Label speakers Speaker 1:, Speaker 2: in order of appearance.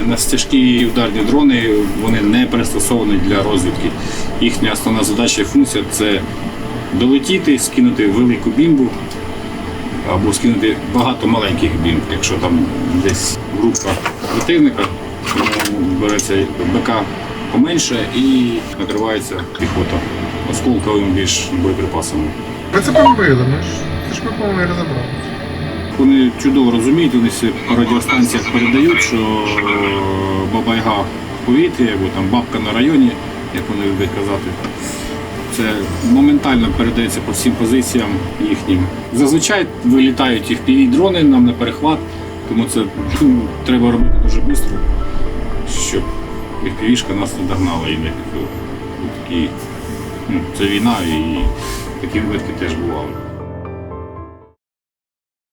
Speaker 1: На стяжкі ударні дрони вони не пристосовані для розвідки. Їхня основна задача і функція це долетіти, скинути велику бімбу або скинути багато маленьких бімб. Якщо там десь група противника, береться БК поменше і накривається піхота осколковим більш боєприпасами.
Speaker 2: Ви це бомбили, ми ж. Це ж ми, по-моєму, і розібрали.
Speaker 1: Вони чудово розуміють, вони всі по радіостанціях передають, що е, бабайга в повітрі або там бабка на районі, як вони люблять казати. Це моментально передається по всім позиціям їхнім. Зазвичай вилітають їх піві дрони нам на перехват, тому це ну, треба робити дуже швидко, щоб півішка нас не догнала. І ну, такі, ну, це війна і такі випадки теж бували.